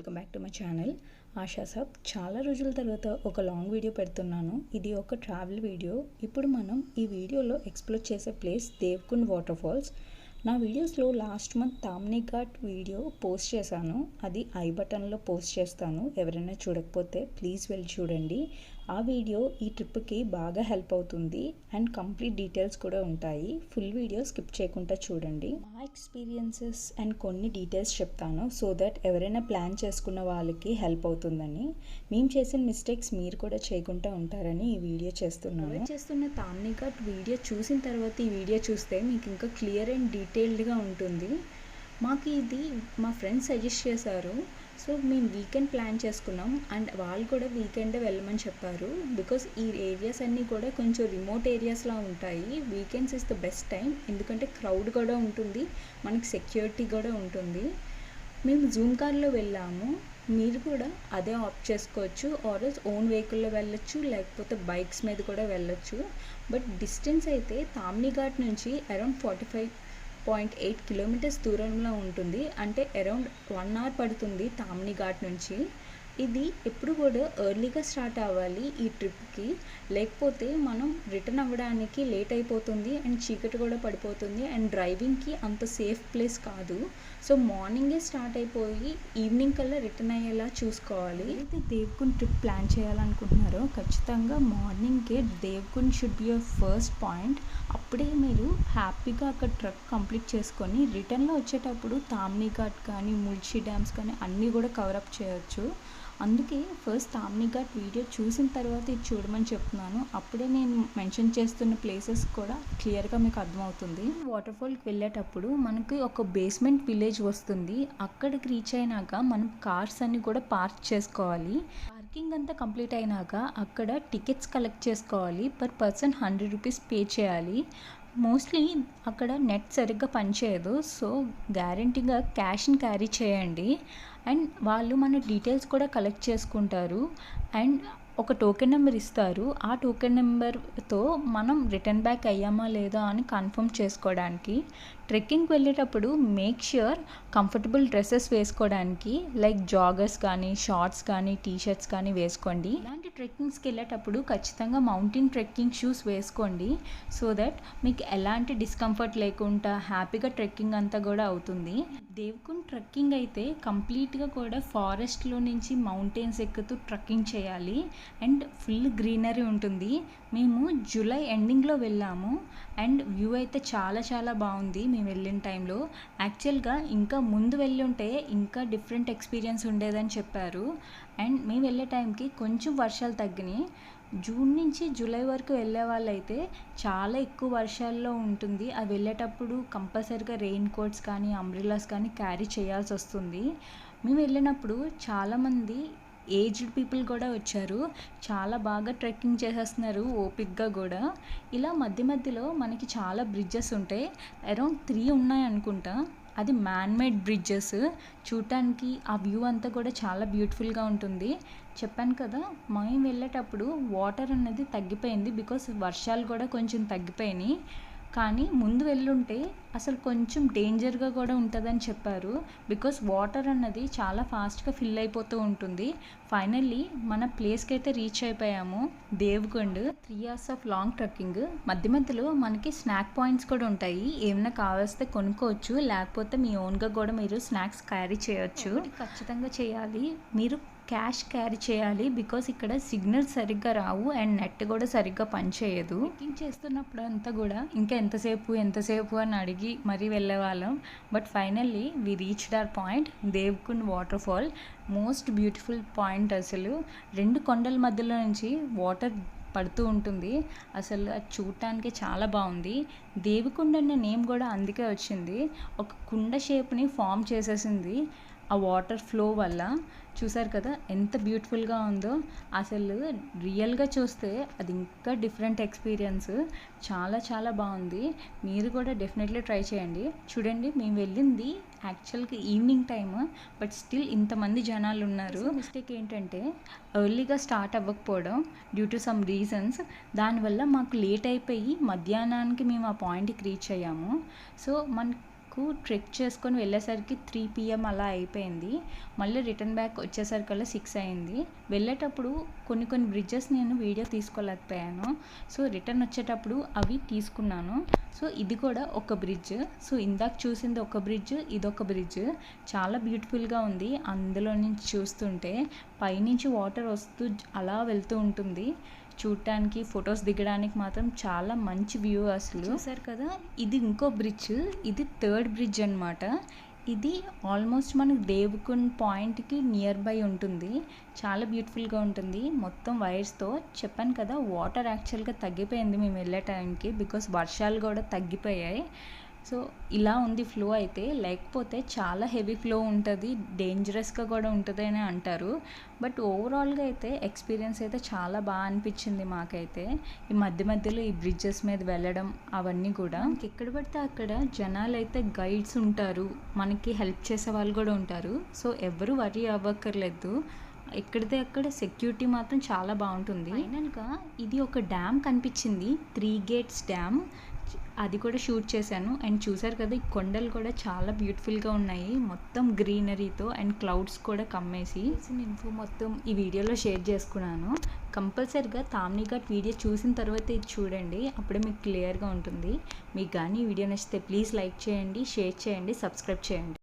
Welcome back to my channel. ASHA సాబ్ చాలా రోజుల తర్వాత ఒక లాంగ్ వీడియో పెడుతున్నాను. ఇది ఒక ట్రావెల్ వీడియో. ఇప్పుడు మనం ఈ వీడియోలో ఎక్స్ప్లోర్ చేసే ప్లేస్ దేవ్కుండ్ వాటర్ ఫాల్స్. నా వీడియోస్లో last month Tamhini Ghat video post చేశాను. అది ఐ బటన్లో పోస్ట్ చేస్తాను. ఎవరైనా చూడకపోతే ప్లీజ్ వెళ్ళి చూడండి. ఆ వీడియో ఈ ట్రిప్కి బాగా హెల్ప్ అవుతుంది అండ్ కంప్లీట్ డీటెయిల్స్ కూడా ఉంటాయి. ఫుల్ వీడియో స్కిప్ చేయకుండా చూడండి. మా ఎక్స్పీరియన్సెస్ అండ్ కొన్ని డీటెయిల్స్ చెప్తాను సో దట్ ఎవరైనా ప్లాన్ చేసుకున్న వాళ్ళకి హెల్ప్ అవుతుందని. మేము చేసిన మిస్టేక్స్ మీరు కూడా చేయకుండా ఉంటారని ఈ వీడియో చేస్తున్నాను. చేస్తున్న తామ్ని ఘాట్ వీడియో చూసిన తర్వాత ఈ వీడియో చూస్తే మీకు ఇంకా క్లియర్ అండ్ డీటెయిల్డ్గా ఉంటుంది. మాకు ఇది మా ఫ్రెండ్స్ సజెస్ట్ చేశారు. సో మేము వీకెండ్ ప్లాన్ చేసుకున్నాం. అండ్ వాళ్ళు కూడా వీకెండే వెళ్ళమని చెప్పారు. బికాస్ ఈ ఏరియాస్ అన్నీ కూడా కొంచెం రిమోట్ ఏరియాస్లా ఉంటాయి. Weekends is the best time ఎందుకంటే క్రౌడ్ కూడా ఉంటుంది. మనకి సెక్యూరిటీ కూడా ఉంటుంది. మేము జూమ్ కార్లో వెళ్ళాము. మీరు కూడా అదే ఆప్ట్ చేసుకోవచ్చు. ఆర్ ఓన్ వెహికల్లో వెళ్ళొచ్చు. లేకపోతే బైక్స్ మీద కూడా వెళ్ళొచ్చు. బట్ డిస్టెన్స్ అయితే తామ్ని ఘాట్ నుంచి around forty five point eight kilometres దూరంలో ఉంటుంది. అంటే అరౌండ్ వన్ అవర్ పడుతుంది తామ్ని ఘాట్ నుంచి. ఇది ఎప్పుడు కూడా ఎర్లీగా స్టార్ట్ అవ్వాలి ఈ ట్రిప్కి లేకపోతే మనం రిటర్న్ అవ్వడానికి లేట్ అయిపోతుంది అండ్ చీకటి కూడా పడిపోతుంది అండ్ డ్రైవింగ్కి అంత సేఫ్ ప్లేస్ కాదు. సో మార్నింగే స్టార్ట్ అయిపోయి ఈవినింగ్ కల్లా రిటర్న్ అయ్యేలా చూసుకోవాలి. అయితే దేవ్కుండ్ ట్రిప్ ప్లాన్ చేయాలనుకుంటున్నారో ఖచ్చితంగా మార్నింగ్కే Devkund should be your first point అప్పుడే మీరు హ్యాపీగా అక్కడ ట్రక్ కంప్లీట్ చేసుకొని రిటర్న్లో వచ్చేటప్పుడు తామ్ని ఘాట్ కానీ ముల్షి డ్యామ్స్ కానీ అన్నీ కూడా కవరప్ చేయొచ్చు. అందుకే ఫస్ట్ తామ్ని ఘాట్ వీడియో చూసిన తర్వాత ఇది చూడమని చెప్తున్నాను. అప్పుడే నేను మెన్షన్ చేస్తున్న ప్లేసెస్ కూడా క్లియర్గా మీకు అర్థమవుతుంది. వాటర్ఫాల్కి వెళ్ళేటప్పుడు మనకి ఒక బేస్మెంట్ విలేజ్ వస్తుంది. అక్కడికి రీచ్ అయినాక మనం కార్స్ అన్ని కూడా పార్క్ చేసుకోవాలి. పార్కింగ్ అంతా కంప్లీట్ అయినాక అక్కడ టికెట్స్ కలెక్ట్ చేసుకోవాలి. Per person hundred rupees pay చేయాలి. మోస్ట్లీ అక్కడ నెట్ సరిగ్గా పనిచేయదు. సో గ్యారంటీగా క్యాష్ని క్యారీ చేయండి. అండ్ వాళ్ళు మన డీటెయిల్స్ కూడా కలెక్ట్ చేసుకుంటారు. అండ్ ఒక టోకెన్ నెంబర్ ఇస్తారు. ఆ టోకెన్ నెంబర్తో మనం రిటర్న్ బ్యాక్ అయ్యామా లేదా అని కన్ఫర్మ్ చేసుకోవడానికి ట్రెక్కింగ్కి వెళ్ళేటప్పుడు మేక్ ష్యూర్ కంఫర్టబుల్ డ్రెస్సెస్ వేసుకోవడానికి లైక్ జాగర్స్ కానీ షార్ట్స్ కానీ టీ షర్ట్స్ కానీ వేసుకోండి. ఇలాంటి ట్రెక్కింగ్స్కి వెళ్ళేటప్పుడు ఖచ్చితంగా మౌంటైన్ ట్రెక్కింగ్ షూస్ వేసుకోండి సో దట్ మీకు ఎలాంటి డిస్కంఫర్ట్ లేకుండా హ్యాపీగా ట్రెక్కింగ్ అంతా కూడా అవుతుంది. దేవ్కుండ్ ట్రెక్కింగ్ అయితే కంప్లీట్గా కూడా ఫారెస్ట్లో నుంచి మౌంటైన్స్ ఎక్కుతూ ట్రెక్కింగ్ చేయాలి. అండ్ ఫుల్ గ్రీనరీ ఉంటుంది. మేము జూలై ఎండింగ్లో వెళ్ళాము. అండ్ వ్యూ అయితే చాలా చాలా బాగుంది. మేము వెళ్ళిన టైంలో యాక్చువల్గా ఇంకా ముందు వెళ్ళి ఉంటే ఇంకా డిఫరెంట్ ఎక్స్పీరియన్స్ ఉండేదని చెప్పారు. అండ్ మేము వెళ్ళే టైంకి కొంచెం వర్షాలు తగ్గినాయి జూన్ నుంచి జూలై వరకు వెళ్ళే వాళ్ళైతే చాలా ఎక్కువ వర్షాల్లో ఉంటుంది. అది వెళ్ళేటప్పుడు కంపల్సరిగా రెయిన్ కోట్స్ కానీ అంబ్రిల్లాస్ కానీ క్యారీ చేయాల్సి వస్తుంది. మేము వెళ్ళినప్పుడు చాలామంది ఏజ్డ్ పీపుల్ కూడా వచ్చారు. చాలా బాగా ట్రెక్కింగ్ చేసేస్తున్నారు ఓపిక్గా కూడా. ఇలా మధ్య మధ్యలో మనకి చాలా బ్రిడ్జెస్ ఉంటాయి. అరౌండ్ త్రీ ఉన్నాయి అనుకుంటా. అది మ్యాన్మేడ్ బ్రిడ్జెస్. చూడటానికి ఆ వ్యూ అంతా కూడా చాలా బ్యూటిఫుల్గా ఉంటుంది. చెప్పాను కదా మేము వెళ్ళేటప్పుడు వాటర్ అనేది తగ్గిపోయింది. బికాస్ వర్షాలు కూడా కొంచెం తగ్గిపోయినాయి. కానీ ముందు వెళ్ళుంటే అసలు కొంచెం డేంజర్గా కూడా ఉంటుందని చెప్పారు. బికాస్ వాటర్ అన్నది చాలా ఫాస్ట్గా ఫిల్ అయిపోతూ ఉంటుంది. ఫైనల్లీ మన ప్లేస్కి అయితే రీచ్ అయిపోయాము. Devkund three years of long trekking మధ్య మధ్యలో మనకి స్నాక్ పాయింట్స్ కూడా ఉంటాయి. ఏమైనా కావాల్స్తే కొనుక్కోవచ్చు. లేకపోతే మీ ఓన్గా కూడా మీరు స్నాక్స్ క్యారీ చేయొచ్చు. ఖచ్చితంగా చేయాలి. మీరు క్యాష్ క్యారీ చేయాలి బికాస్ ఇక్కడ సిగ్నల్ సరిగ్గా రావు అండ్ నెట్ కూడా సరిగ్గా పనిచేయదు. ట్రెక్కింగ్ చేస్తున్నప్పుడు అంతా కూడా ఇంకా ఎంతసేపు ఎంతసేపు అని అడిగి మరీ వెళ్ళేవాళ్ళం. But finally we reached our point Devkund water fall most beautiful point అసలు. రెండు కొండల మధ్యలో నుంచి వాటర్ పడుతూ ఉంటుంది. అసలు అది చూడటానికి చాలా బాగుంది. దేవికుండ అనే నేమ్ కూడా అందుకే వచ్చింది. ఒక కుండ షేప్ని ఫామ్ చేసేసింది. ఆ వాటర్ ఫ్లో వల్ల చూసారు కదా ఎంత బ్యూటిఫుల్గా ఉందో. అసలు రియల్గా చూస్తే అది ఇంకా డిఫరెంట్ ఎక్స్పీరియన్స్ చాలా చాలా బాగుంది. మీరు కూడా డెఫినెట్లీ ట్రై చేయండి. చూడండి మేము వెళ్ళింది యాక్చువల్గా ఈవినింగ్ టైమ్ బట్ స్టిల్ ఇంతమంది జనాలు ఉన్నారు. మిస్టేక్ ఏంటంటే ఎర్లీగా స్టార్ట్ అవ్వకపోవడం డ్యూ టు సమ్ రీజన్స్ దానివల్ల మాకు లేట్ అయిపోయి మధ్యాహ్నానికి మేము ఆ పాయింట్కి రీచ్ అయ్యాము. సో మన బ్యాక్ ట్రెక్ చేసుకొని వెళ్ళేసరికి త్రీ పిఎం అలా అయిపోయింది. మళ్ళీ రిటర్న్ బ్యాక్ వచ్చేసరికల్లా సిక్స్ అయింది. వెళ్ళేటప్పుడు కొన్ని కొన్ని బ్రిడ్జెస్ నేను వీడియో తీసుకోలేకపోయాను. సో రిటర్న్ వచ్చేటప్పుడు అవి తీసుకున్నాను. సో ఇది కూడా ఒక బ్రిడ్జ్ సో ఇందాక చూసింది ఒక బ్రిడ్జ్ ఇదొక బ్రిడ్జ్ చాలా బ్యూటిఫుల్గా ఉంది. అందులో నుంచి చూస్తుంటే పైనుంచి వాటర్ వస్తూ అలా వెళ్తూ ఉంటుంది. చూడటానికి ఫొటోస్ దిగడానికి మాత్రం చాలా మంచి వ్యూ అసలు. చూసారు కదా? ఇది ఇంకో బ్రిడ్జ్ ఇది థర్డ్ బ్రిడ్జ్ అనమాట ఇది ఆల్మోస్ట్ మనకు దేవ్కుండ్ పాయింట్కి నియర్ బై ఉంటుంది. చాలా బ్యూటిఫుల్గా ఉంటుంది. మొత్తం వైర్స్తో చెప్పాను కదా వాటర్ యాక్చువల్గా తగ్గిపోయింది మేము వెళ్ళే టైంకి బికాస్ వర్షాలు కూడా తగ్గిపోయాయి. సో ఇలా ఉంది ఫ్లో అయితే. లేకపోతే చాలా హెవీ ఫ్లో ఉంటుంది. డేంజరస్గా కూడా ఉంటుంది అని అంటారు. బట్ ఓవరాల్గా అయితే ఎక్స్పీరియన్స్ అయితే చాలా బాగా అనిపించింది మాకైతే. ఈ మధ్య మధ్యలో ఈ బ్రిడ్జెస్ మీద వెళ్ళడం అవన్నీ కూడా. ఎక్కడ పడితే అక్కడ జనాలు అయితే గైడ్స్ ఉంటారు. మనకి హెల్ప్ చేసే వాళ్ళు కూడా ఉంటారు. సో ఎవరు వరీ అవ్వక్కర్లేదు. ఎక్కడితే అక్కడ సెక్యూరిటీ మాత్రం చాలా బాగుంటుంది. ఫైనల్గా ఇది ఒక డ్యామ్ కనిపించింది. Three gates dam. అది కూడా షూట్ చేశాను. అండ్ చూసారు కదా ఈ కొండలు కూడా చాలా బ్యూటిఫుల్గా ఉన్నాయి. మొత్తం గ్రీనరీతో అండ్ క్లౌడ్స్ కూడా కమ్మేసి. ఇన్ఫో మొత్తం ఈ వీడియోలో షేర్ చేసుకున్నాను. కంపల్సరిగా తామ్ని ఘాట్ వీడియో చూసిన తర్వాత ఇది చూడండి. అప్పుడే మీకు క్లియర్గా ఉంటుంది. మీకు కానీ వీడియో నచ్చితే ప్లీజ్ లైక్ చేయండి షేర్ చేయండి సబ్స్క్రైబ్ చేయండి.